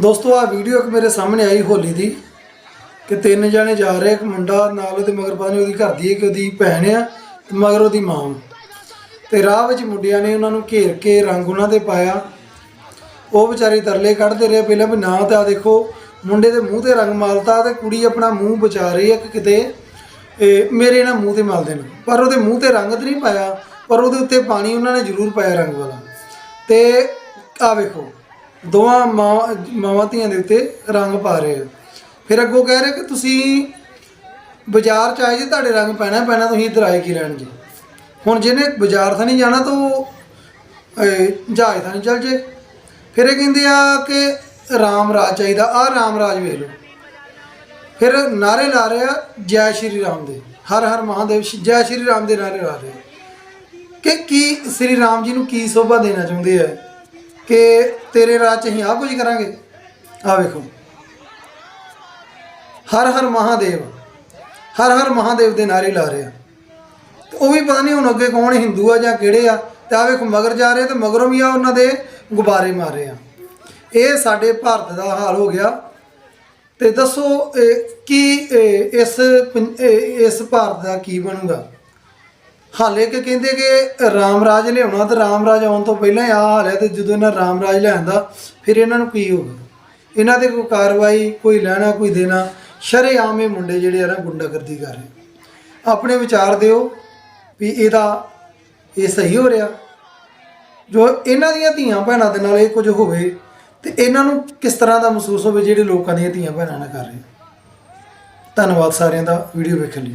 ਦੋਸਤੋ ਆ ਵੀਡੀਓ ਇੱਕ ਮੇਰੇ ਸਾਹਮਣੇ ਆਈ ਹੋਲੀ ਦੀ ਕਿ ਤਿੰਨ ਜਣੇ ਜਾ ਰਹੇ ਇੱਕ ਮੁੰਡਾ ਨਾਲ ਉਹਦੇ ਮਗਰ ਪਤਾ ਨਹੀਂ ਉਹਦੀ ਘਰ ਦੀ ਹੈ ਕਿ ਉਹਦੀ ਭੈਣ ਆ ਤੇ ਮਗਰ ਉਹਦੀ ਮਾਂ। ਤੇ ਰਾਹ ਵਿੱਚ ਮੁੰਡਿਆਂ ਨੇ ਉਹਨਾਂ ਨੂੰ ਘੇਰ ਕੇ ਰੰਗ ਉਹਨਾਂ ਤੇ ਪਾਇਆ। ਉਹ ਵਿਚਾਰੇ ਤਰਲੇ ਕੱਢਦੇ ਰਹੇ, ਪਹਿਲਾਂ ਵੀ ਨਾ ਤਾਂ ਆਹ ਦੇਖੋ, ਮੁੰਡੇ ਦੇ ਮੂੰਹ ਤੇ ਰੰਗ ਮਾਲਤਾ ਤੇ ਕੁੜੀ ਆਪਣਾ ਮੂੰਹ ਬਚਾ ਰਹੀ ਹੈ ਕਿ ਕਿਤੇ। ਮੇਰੇ ਨਾਲ ਮੂੰਹ ਤੇ ਮਲ ਦੇਣ ਪਰ ਉਹਦੇ ਮੂੰਹ ਤੇ ਰੰਗ ਤੇ ਨਹੀਂ ਪਾਇਆ, ਪਰ ਉਹਦੇ ਉੱਤੇ ਪਾਣੀ ਉਹਨਾਂ ਨੇ ਜ਼ਰੂਰ ਪਾਇਆ ਰੰਗ ਵਾਲਾ। ਤੇ ਆ ਵੇਖੋ ਦੋਵਾਂ ਮਾਂ, ਮਾਵਾਂ ਧੀਆਂ ਦੇ ਉੱਤੇ ਰੰਗ ਪਾ ਰਹੇ ਆ ਫਿਰ ਅੱਗੋਂ ਕਹਿ ਰਹੇ ਕਿ ਤੁਸੀਂ ਬਾਜ਼ਾਰ ਚ ਆਏ ਜੇ, ਤੁਹਾਡੇ ਰੰਗ ਪੈਣਾ ਪੈਣਾ, ਤੁਸੀਂ ਇੱਧਰ ਆਏ ਕੀ ਲੈਣ ਜੀ? ਹੁਣ ਜਿਹਨੇ ਬਾਜ਼ਾਰ ਥਾਂ ਨਹੀਂ ਜਾਣਾ, ਤਾਂ ਉਹ ਜਹਾਜ਼ ਥਾਂ ਨਹੀਂ ਚੱਲ ਜੇ। ਫਿਰ ਇਹ ਕਹਿੰਦੇ ਆ ਕਿ ਰਾਮ ਰਾਜ ਚਾਹੀਦਾ ਆ ਰਾਮ ਰਾਜ ਵੇਖ ਲਓ। ਫਿਰ ਨਾਰੇ ਲਾ ਰਹੇ ਆ, ਜੈ ਸ਼੍ਰੀ ਰਾਮ ਦੇ। ਹਰ ਹਰ ਮਹਾਦੇਵ ਜੈ ਸ਼੍ਰੀ ਰਾਮ ਦੇ ਨਾਰੇ ਲਾ ਰਹੇ ਕਿ ਕੀ, ਸ੍ਰੀ ਰਾਮ ਜੀ ਨੂੰ ਕੀ ਸੋਭਾ ਦੇਣਾ ਚਾਹੁੰਦੇ ਆ? ਕਿ ਤੇਰੇ ਰਾਜ ਚ ਅਸੀਂ ਆਹ ਕੁਝ ਕਰਾਂਗੇ? ਆ ਵੇਖੋ। ਹਰ ਹਰ ਮਹਾਦੇਵ, ਹਰ ਹਰ ਮਹਾਦੇਵ ਦੇ ਨਾਰੇ ਲਾ ਰਹੇ। ਆ ਤੇ ਉਹ ਵੀ ਪਤਾ ਨਹੀਂ ਹੁਣ ਅੱਗੇ ਕੌਣ ਹਿੰਦੂ ਆ ਜਾਂ ਕਿਹੜੇ ਆ। ਤੇ ਆ ਵੇਖੋ, ਮਗਰ ਜਾ ਰਹੇ ਤੇ ਮਗਰੋਂ ਵੀ ਆ ਉਹਨਾਂ ਦੇ ਗੁਬਾਰੇ ਮਾਰ ਰਹੇ ਆ। ਇਹ ਸਾਡੇ ਭਾਰਤ ਦਾ ਹਾਲ ਹੋ ਗਿਆ। ਤੇ ਦੱਸੋ, ਇਹ ਕੀ ਇਸ ਪੰ- ਇਸ ਭਾਰਤ ਦਾ ਕੀ ਬਣੂਗਾ? ਹਾਲੇ ਕਿ ਕਹਿੰਦੇ ਕਿ ਰਾਮ ਰਾਜ ਲਿਆਉਣਾ ਤੇ ਰਾਮ ਰਾਜ ਆਉਣ ਤੋਂ ਪਹਿਲਾਂ ਹੀ ਆ ਹਾਲ ਹੈ ਤੇ ਜਦੋਂ ਇਹਨਾਂ ਰਾਮ ਰਾਜ ਲਿਆਂਦਾ ਫਿਰ ਇਹਨਾਂ ਨੂੰ ਕੀ ਹੋਗਾ ਇਹਨਾਂ 'ਤੇ ਕੋਈ ਕਾਰਵਾਈ, ਕੋਈ ਲੈਣਾ, ਕੋਈ ਦੇਣਾ, ਸ਼ਰੇਆਮ ਇਹ ਮੁੰਡੇ ਜਿਹੜੇ ਆ ਨਾ ਗੁੰਡਾਗਰਦੀ ਕਰ ਰਹੇ। ਆਪਣੇ ਵਿਚਾਰ ਦਿਓ ਵੀ ਇਹਦਾ ਇਹ ਸਹੀ ਹੋ ਰਿਹਾ। ਜੋ ਇਹਨਾਂ ਦੀਆਂ ਧੀਆਂ ਭੈਣਾਂ ਦੇ ਨਾਲ ਇਹ ਕੁਝ ਹੋਵੇ ਤੇ ਇਹਨਾਂ ਨੂੰ ਕਿਸ ਤਰ੍ਹਾਂ ਦਾ ਮਹਿਸੂਸ ਹੋਵੇ ਜਿਹੜੇ ਲੋਕਾਂ ਦੀਆਂ ਧੀਆਂ ਭੈਣਾਂ ਨਾਲ ਕਰ ਰਹੇ। ਧੰਨਵਾਦ ਸਾਰਿਆਂ ਦਾ, ਵੀਡੀਓ ਵੇਖਣ ਲਈ।